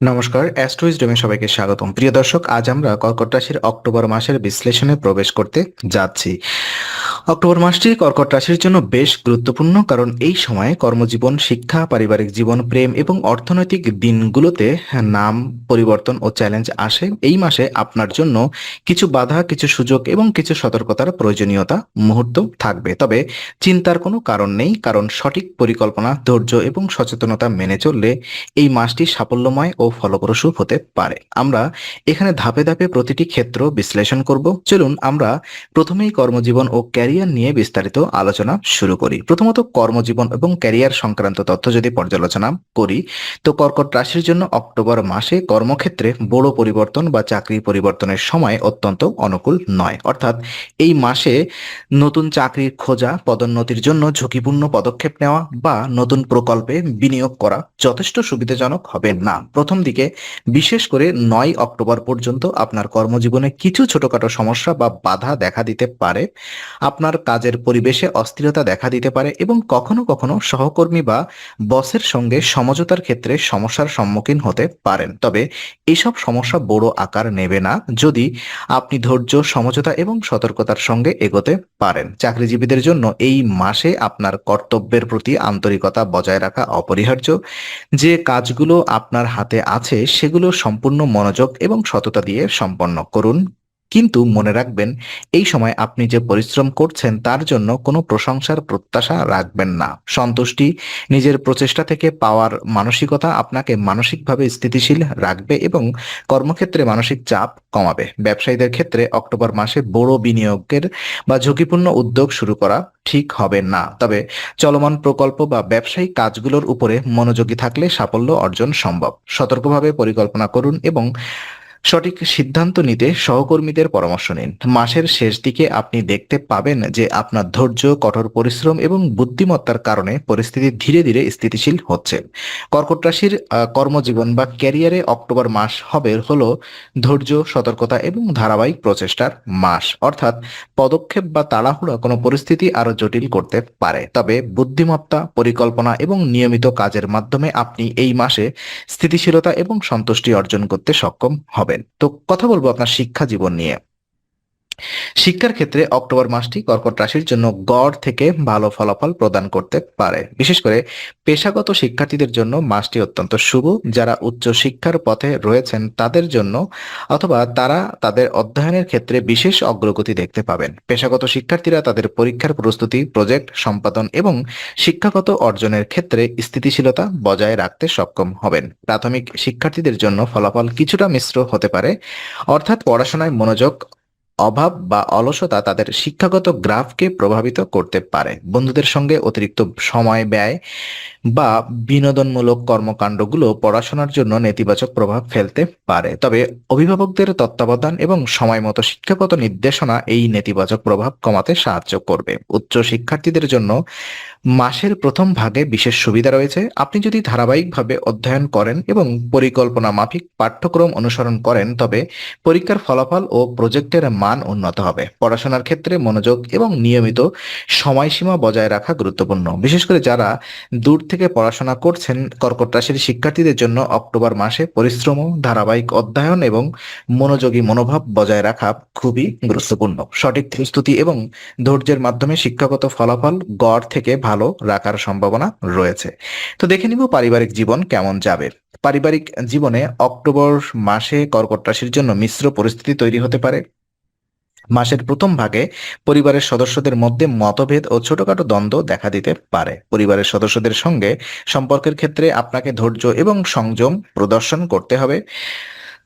নমস্কার অ্যাস্ট্রোইজডমে সবাইকে স্বাগতম। প্রিয় দর্শক, আজ আমরা কর্কট রাশির অক্টোবর মাসের বিশ্লেষণে প্রবেশ করতে যাচ্ছি। অক্টোবর মাসটি কর্কট রাশির জন্য বেশ গুরুত্বপূর্ণ কারণ এই সময়ে কর্মজীবন, শিক্ষা, পারিবারিক জীবন, প্রেম এবং অর্থনৈতিক দিনগুলোতে নাম, পরিবর্তন ও চ্যালেঞ্জ আসে। এই মাসে আপনার জন্য কিছু বাধা, কিছু সুযোগ এবং কিছু সতর্কতার প্রয়োজনীয়তা মুহূর্ত থাকবে। তবে চিন্তার কোনো কারণ নেই, কারণ সঠিক পরিকল্পনা, ধৈর্য এবং সচেতনতা মেনে চললে এই মাসটি সাফল্যময় ও ফলপ্রসূ হতে পারে। আমরা এখানে ধাপে ধাপে প্রতিটি ক্ষেত্র বিশ্লেষণ করব। চলুন আমরা প্রথমেই কর্মজীবন ও ক্যারিয়ার নিয়ে বিস্তারিত আলোচনা শুরু করি। প্রথমত কর্মজীবন এবং ক্যারিয়ার সংক্রান্ত তথ্য যদি পর্যালোচনা করি, তো কর্কট রাশির জন্য অক্টোবর মাসে কর্মক্ষেত্রে বড় পরিবর্তন বা চাকরি পরিবর্তনের সময় অত্যন্ত অনুকূল নয়। অর্থাৎ এই মাসে নতুন চাকরির খোঁজা, পদোন্নতির জন্য ঝুঁকিপূর্ণ পদক্ষেপ নেওয়া বা নতুন প্রকল্পে বিনিয়োগ করা যথেষ্ট সুবিধাজনক হবে না। প্রথম দিকে বিশেষ করে নয় অক্টোবর পর্যন্ত আপনার কর্মজীবনে কিছু ছোটখাটো সমস্যা বা বাধা দেখা দিতে পারে। আপনার কাজের পরিবেশে অস্থিরতা দেখা দিতে পারে এবং কখনো কখনো সহকর্মী বা বসের সঙ্গে সমঝোতার ক্ষেত্রে সমস্যার সম্মুখীন হতে পারেন। তবে এসব সমস্যা বড় আকার নেবে না যদি আপনি ধৈর্য, সমঝোতা এবং সতর্কতার সঙ্গে এগোতে পারেন। চাকরিজীবীদের জন্য এই মাসে আপনার কর্তব্যের প্রতি আন্তরিকতা বজায় রাখা অপরিহার্য। যে কাজগুলো আপনার হাতে আছে সেগুলো সম্পূর্ণ মনোযোগ এবং সততা দিয়ে সম্পন্ন করুন। কিন্তু মনে রাখবেন, এই সময় আপনি যে পরিশ্রম করছেন তার জন্য কোনো প্রশংসার প্রত্যাশা রাখবেন না। সন্তুষ্টি নিজের প্রচেষ্টা থেকে পাওয়ার মানসিকতা আপনাকে মানসিকভাবে স্থিতিশীল রাখবে এবং কর্মক্ষেত্রে মানসিক চাপ কমাবে। ব্যবসায়ীদের ক্ষেত্রে অক্টোবর মাসে বড় বিনিয়োগের বা ঝুঁকিপূর্ণ উদ্যোগ শুরু করা ঠিক হবে না। তবে চলমান প্রকল্প বা ব্যবসায়িক কাজগুলোর উপরে মনোযোগী থাকলে সাফল্য অর্জন সম্ভব। সতর্কভাবে পরিকল্পনা করুন এবং সঠিক সিদ্ধান্ত নিতে সহকর্মীদের পরামর্শ নিন। মাসের শেষ দিকে আপনি দেখতে পাবেন যে আপনার ধৈর্য, কঠোর পরিশ্রম এবং বুদ্ধিমত্তার কারণে পরিস্থিতি ধীরে ধীরে স্থিতিশীল হচ্ছে। কর্কট রাশির কর্মজীবন বা ক্যারিয়ারে অক্টোবর মাস হবে হলো ধৈর্য, সতর্কতা এবং ধারাবাহিক প্রচেষ্টার মাস। অর্থাৎ পদক্ষেপ বা তাড়াহুড়া কোনো পরিস্থিতি আরও জটিল করতে পারে। তবে বুদ্ধিমত্তা, পরিকল্পনা এবং নিয়মিত কাজের মাধ্যমে আপনি এই মাসে স্থিতিশীলতা এবং সন্তুষ্টি অর্জন করতে সক্ষম হবেন। তো কথা বলব আপনার শিক্ষা জীবন নিয়ে। শিক্ষার ক্ষেত্রে অক্টোবর মাসটি কর্কট রাশির জন্য গড় থেকে ভালো ফলাফল প্রদান করতে পারে। বিশেষ করে পেশাগত শিক্ষার্থীদের জন্য মাসটি অত্যন্ত শুভ। যারা উচ্চ শিক্ষার পথে রয়েছেন তাদের জন্য অথবা তারা তাদের অধ্যয়নের ক্ষেত্রে বিশেষ অগ্রগতি দেখতে পাবেন। পেশাগত শিক্ষার্থীরা তাদের পরীক্ষার প্রস্তুতি, প্রজেক্ট, সম্পাদন এবং শিক্ষাগত অর্জনের ক্ষেত্রে স্থিতিশীলতা বজায় রাখতে সক্ষম হবেন। প্রাথমিক শিক্ষার্থীদের জন্য ফলাফল কিছুটা মিশ্র হতে পারে। অর্থাৎ পড়াশোনায় মনোযোগ অভাব বা অলসতা তাদের শিক্ষাগত গ্রাফকে প্রভাবিত করতে পারে। বন্ধুদের সঙ্গে অতিরিক্ত সময় ব্যয় বা বিনোদনমূলক কর্মকাণ্ডগুলো পড়াশোনার জন্য নেতিবাচক প্রভাব ফেলতে পারে। তবে অভিভাবকদের তত্ত্বাবধান এবং সময় মতো শিক্ষাগত নির্দেশনা এই নেতিবাচক প্রভাব কমাতে সাহায্য করবে। উচ্চ শিক্ষার্থীদের জন্য মাসের প্রথম ভাগে বিশেষ সুবিধা রয়েছে। আপনি যদি ধারাবাহিকভাবে অধ্যয়ন করেন এবং পরিকল্পনা মাফিক পাঠ্যক্রম অনুসরণ করেন, তবে পরীক্ষার ফলাফল ও প্রজেক্টের মান উন্নত হবে। পড়াশোনার ক্ষেত্রে মনোযোগ এবং নিয়মিত সময়সীমা বজায় রাখা গুরুত্বপূর্ণ। বিশেষ করে যারা দূর থেকে পড়াশোনা করছেন, কর্কট রাশির শিক্ষার্থীদের জন্য অক্টোবর মাসে পরিশ্রম, ধারাবাহিক অধ্যয়ন এবং মনোযোগী মনোভাব বজায় রাখা খুবই গুরুত্বপূর্ণ। সঠিক প্রস্তুতি এবং ধৈর্যের মাধ্যমে শিক্ষাগত ফলাফল গড় থেকে ভালো রাখার সম্ভাবনা রয়েছে। তো দেখে নিব পারিবারিক জীবন কেমন যাবে। পারিবারিক জীবনে অক্টোবর মাসে কর্কট রাশির জন্য মিশ্র পরিস্থিতি তৈরি হতে পারে। মাসের প্রথম ভাগে পরিবারের সদস্যদের মধ্যে মতভেদ ও ছোটখাটো দ্বন্দ্ব দেখা দিতে পারে। পরিবারের সদস্যদের সঙ্গে সম্পর্কের ক্ষেত্রে আপনাকে ধৈর্য এবং সংযম প্রদর্শন করতে হবে।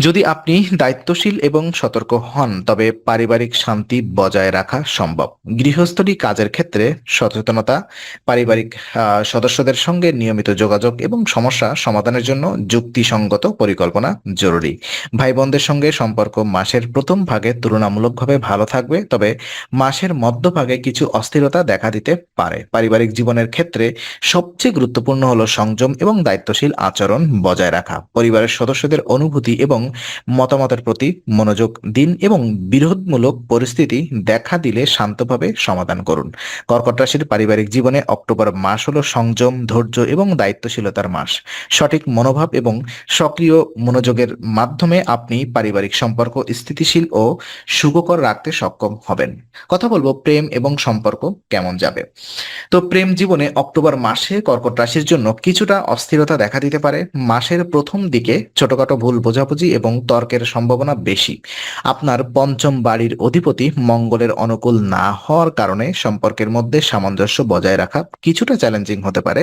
যদি আপনি দায়িত্বশীল এবং সতর্ক হন, তবে পারিবারিক শান্তি বজায় রাখা সম্ভব। গৃহস্থলী কাজের ক্ষেত্রে সচেতনতা, পারিবারিক সদস্যদের সঙ্গে নিয়মিত যোগাযোগ এবং সমস্যা সমাধানের জন্য যুক্তিসঙ্গত পরিকল্পনা জরুরি। ভাই বোনদের সঙ্গে সম্পর্ক মাসের প্রথম ভাগে তুলনামূলকভাবে ভালো থাকবে, তবে মাসের মধ্যভাগে কিছু অস্থিরতা দেখা দিতে পারে। পারিবারিক জীবনের ক্ষেত্রে সবচেয়ে গুরুত্বপূর্ণ হলো সংযম এবং দায়িত্বশীল আচরণ বজায় রাখা। পরিবারের সদস্যদের অনুভূতি এবং মতামতের প্রতি মনোযোগ দিন এবং বিরোধমূলক পরিস্থিতি দেখা দিলে শান্তভাবে সমাধান করুন। কর্কট রাশির পারিবারিক জীবনে অক্টোবর মাস হলো সংযম, ধৈর্য এবং দায়িত্বশীলতার মাস। সঠিক মনোভাব এবং সক্রিয় মনোযোগের মাধ্যমে আপনি পারিবারিক সম্পর্ক স্থিতিশীল ও সুখকর রাখতে সক্ষম হবেন। কথা বলব প্রেম এবং সম্পর্ক কেমন যাবে? তো প্রেম জীবনে অক্টোবর মাসে কর্কট রাশির জন্য কিছুটা অস্থিরতা দেখা দিতে পারে। মাসের প্রথম দিকে ছোটখাটো ভুল বোঝাবুঝি এবং তর্কের সম্ভাবনা বেশি। আপনার পঞ্চম বাড়ির অধিপতি মঙ্গলের অনুকূল না হওয়ার কারণে সম্পর্কের মধ্যে সামঞ্জস্য বজায় রাখা কিছুটা চ্যালেঞ্জিং হতে পারে।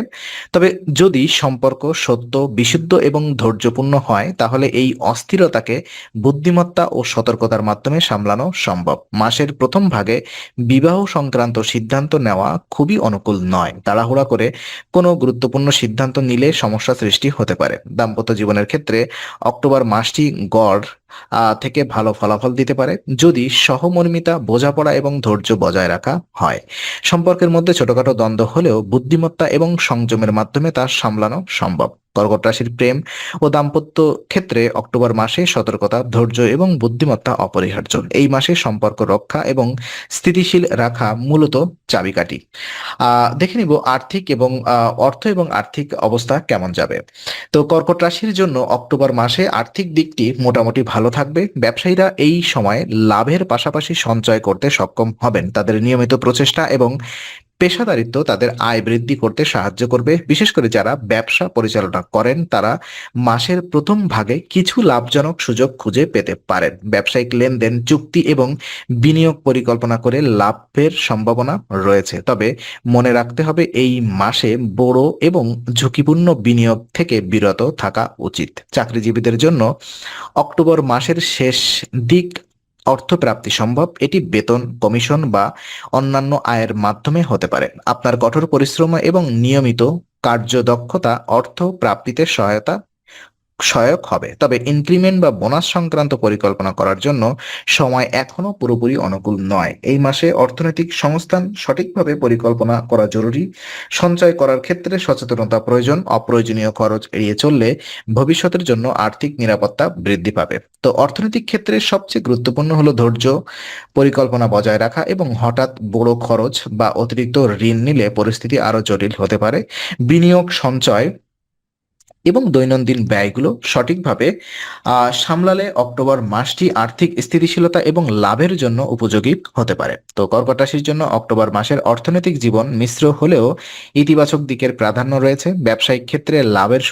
তবে যদি সম্পর্ক সত্য, বিশুদ্ধ এবং ধৈর্যপূর্ণ হয়, তাহলে এই অস্থিরতাকে বুদ্ধিমত্তা ও সতর্কতার মাধ্যমে সামলানো সম্ভব। মাসের প্রথম ভাগে বিবাহ সংক্রান্ত সিদ্ধান্ত নেওয়া খুবই অনুকূল নয়। তাড়াহুড়া করে কোনো গুরুত্বপূর্ণ সিদ্ধান্ত নিলে সমস্যা সৃষ্টি হতে পারে। দাম্পত্য জীবনের ক্ষেত্রে অক্টোবর মাসটি গড় থেকে ভালো ফলাফল দিতে পারে যদি সহমর্মিতা, বোঝাপড়া এবং ধৈর্য বজায় রাখা হয়। সম্পর্কের মধ্যে ছোটখাটো দ্বন্দ্ব হলেও বুদ্ধিমত্তা এবং সংযমের মাধ্যমে তা সামলানো সম্ভব। কর্কট রাশির প্রেম ও দাম্পত্য ক্ষেত্রে অক্টোবর মাসে সতর্কতা, ধৈর্য এবং বুদ্ধিমত্তা অপরিহার্য। এই মাসে সম্পর্ক রক্ষা এবং স্থিতিশীল রাখা মূলত চাবিকাঠি। দেখে নিব আর্থিক এবং অর্থ এবং আর্থিক অবস্থা কেমন যাবে। তো কর্কট রাশির জন্য অক্টোবর মাসে আর্থিক দিকটি মোটামুটি ভালো থাকবে ব্যবসায়ীরা এই সময় লাভের পাশাপাশি সঞ্চয় করতে সক্ষম হবেন। তাদের নিয়মিত প্রচেষ্টা এবং পেশাদারিত্ব তাদের আয় বৃদ্ধি করতে সাহায্য করবে। বিশেষ করে যারা ব্যবসা পরিচালনা করেন, তারা মাসের প্রথম ভাগে কিছু লাভজনক সুযোগ খুঁজে পেতে পারেন। ব্যবসায়িক লেনদেন, চুক্তি এবং বিনিয়োগ পরিকল্পনা করে লাভের সম্ভাবনা রয়েছে। তবে মনে রাখতে হবে, এই মাসে বড় এবং ঝুঁকিপূর্ণ বিনিয়োগ থেকে বিরত থাকা উচিত। চাকরিজীবীদের জন্য অক্টোবর মাসের শেষ দিক অর্থপ্রাপ্তি সম্ভব, এটি বেতন, কমিশন বা অন্যান্য আয়ের মাধ্যমে হতে পারে। আপনার কঠোর পরিশ্রম এবং নিয়মিত কার্যদক্ষতা অর্থ প্রাপ্তিতে সহায়তা সহায়ক হবে। তবে ইনক্রিমেন্ট বা বোনাস সংক্রান্ত পরিকল্পনা করার জন্য সময় এখনও পুরোপুরি অনুকূল নয়। এই মাসে অর্থনৈতিক সংস্থান সঠিকভাবে পরিকল্পনা করা জরুরি। সঞ্চয় করার ক্ষেত্রে সচেতনতা প্রয়োজন, অপ্রয়োজনীয় খরচ এড়িয়ে চললে ভবিষ্যতের জন্য আর্থিক নিরাপত্তা বৃদ্ধি পাবে। তো অর্থনৈতিক ক্ষেত্রে সবচেয়ে গুরুত্বপূর্ণ হলো ধৈর্য, পরিকল্পনা বজায় রাখা এবং হঠাৎ বড় খরচ বা অতিরিক্ত ঋণ নিলে পরিস্থিতি আরও জটিল হতে পারে। বিনিয়োগ সঞ্চয় এবং দৈনন্দিন ব্যয়গুলো সঠিকভাবে সামলালে অক্টোবর মাসটি আর্থিক স্থিতিশীলতা এবং লাভের জন্য উপযোগী হতে পারে। তো কর্কট রাশির জন্য অক্টোবর মাসের অর্থনৈতিক জীবন মিশ্র হলেও ইতিবাচক দিকের প্রাধান্য রয়েছে। ব্যবসায়িক ক্ষেত্রে লাভের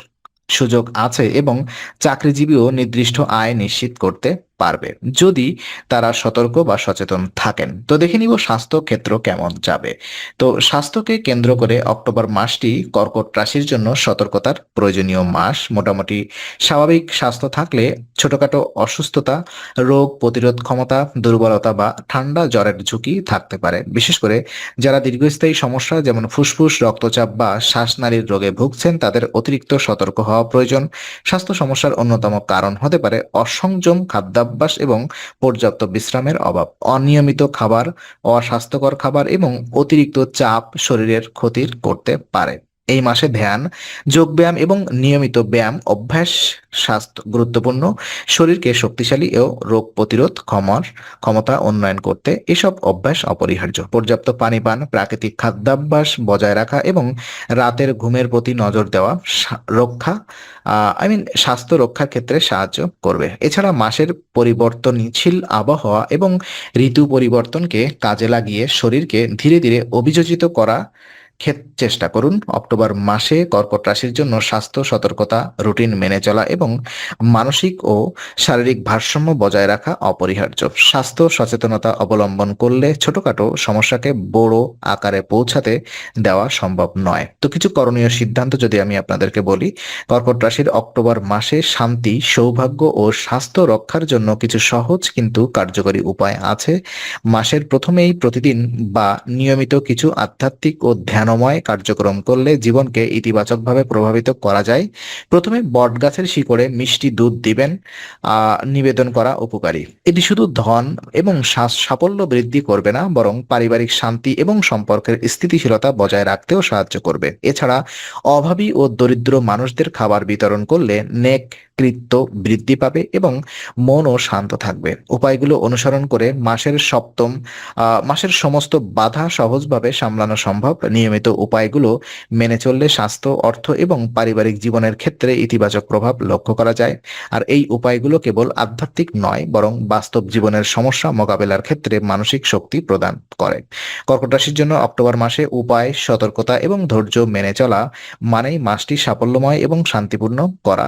সুযোগ আছে এবং চাকরিজীবীও নির্দিষ্ট আয় নিশ্চিত করতে পারবে, যদি তারা সতর্ক বা সচেতন থাকেন। তো দেখে নিব স্বাস্থ্য ক্ষেত্র কেমন যাবে। তো স্বাস্থ্যকে কেন্দ্র করে অক্টোবর মাসটি কর্কট রাশির জন্য সতর্কতার প্রয়োজনীয় মাস। মোটামুটি স্বাভাবিক স্বাস্থ্য থাকলে ছোটখাটো অসুস্থতা, রোগ প্রতিরোধ ক্ষমতা, দুর্বলতা বা ঠান্ডা জ্বরের ঝুঁকি থাকতে পারে। বিশেষ করে যারা দীর্ঘস্থায়ী সমস্যা, যেমন ফুসফুস, রক্তচাপ বা শ্বাসনালীর রোগে ভুগছেন, তাদের অতিরিক্ত সতর্ক হওয়া প্রয়োজন। স্বাস্থ্য সমস্যার অন্যতম কারণ হতে পারে অসংযম খাদ্যাভ্যাস এবং পর্যাপ্ত বিশ্রামের অভাব। অনিয়মিত খাবার, অস্বাস্থ্যকর খাবার এবং অতিরিক্ত চাপ শরীরের ক্ষতির করতে পারে। এই মাসে ধ্যান, যোগব্যায়াম এবং নিয়মিত ব্যায়াম অভ্যাস স্বাস্থ্য গুরুত্বপূর্ণ, শরীরকে শক্তিশালী ও রোগ প্রতিরোধ ক্ষমার ক্ষমতা উন্নয়ন করতে এসব অভ্যাস অপরিহার্য। পর্যাপ্ত পানি পান প্রাকৃতিক খাদ্যাভ্যাস বজায় রাখা এবং রাতের ঘুমের প্রতি নজর দেওয়া রক্ষা আই মিন স্বাস্থ্য রক্ষার ক্ষেত্রে সাহায্য করবে। এছাড়া মাসের পরিবর্তনশীল আবহাওয়া এবং ঋতু পরিবর্তনকে কাজে লাগিয়ে শরীরকে ধীরে ধীরে অভিযোজিত করা ক্ষেত চেষ্টা করুন অক্টোবর মাসে কর্কট রাশির জন্য স্বাস্থ্য, সতর্কতা, রুটিন মেনে চলা এবং মানসিক ও শারীরিক ভারসাম্য বজায় রাখা অপরিহার্য। স্বাস্থ্য সচেতনতা অবলম্বন করলে ছোটখাটো সমস্যাকে বড় আকারে পৌঁছাতে দেওয়া সম্ভব নয়। তো কিছু করণীয় সিদ্ধান্ত যদি আমি আপনাদেরকে বলি, কর্কট রাশির অক্টোবর মাসে শান্তি, সৌভাগ্য ও স্বাস্থ্য রক্ষার জন্য কিছু সহজ কিন্তু কার্যকরী উপায় আছে। মাসের প্রথমেই প্রতিদিন বা নিয়মিত কিছু আধ্যাত্মিক ও ধ্যানময় কার্যক্রম করলে জীবনকে ইতিবাচকভাবে প্রভাবিত করা যায়। প্রথমে বটগাছের শিকড়ে মিষ্টি দুধ দিবেন নিবেদন করা উপকারী। এটি শুধু ধন এবং সাফল্য বৃদ্ধি করবে না, বরং পারিবারিক শান্তি এবং সম্পর্কের স্থিতিশীলতা বজায় রাখতেও সাহায্য করবে। এছাড়া অভাবী ও দরিদ্র মানুষদের খাবার বিতরণ করলে নেক কৃত্য বৃদ্ধি পাবে এবং মনও শান্ত থাকবে। উপায়গুলো অনুসরণ করে মাসের সপ্তম মাসের সমস্ত বাধা সহজভাবে সামলানো সম্ভব। নিয়মিত উপায়গুলো মেনে চললে স্বাস্থ্য, অর্থ এবং পারিবারিক জীবনের ক্ষেত্রে ইতিবাচক প্রভাব লক্ষ্য করা যায়। আর এই উপায়গুলো কেবল আধ্যাত্মিক নয়, বরং বাস্তব জীবনের সমস্যা মোকাবেলার ক্ষেত্রে মানসিক শক্তি প্রদান করে। কর্কট রাশির জন্য অক্টোবর মাসে উপায়, সতর্কতা এবং ধৈর্য মেনে চলা মানেই মাসটি সাফল্যময় এবং শান্তিপূর্ণ করা।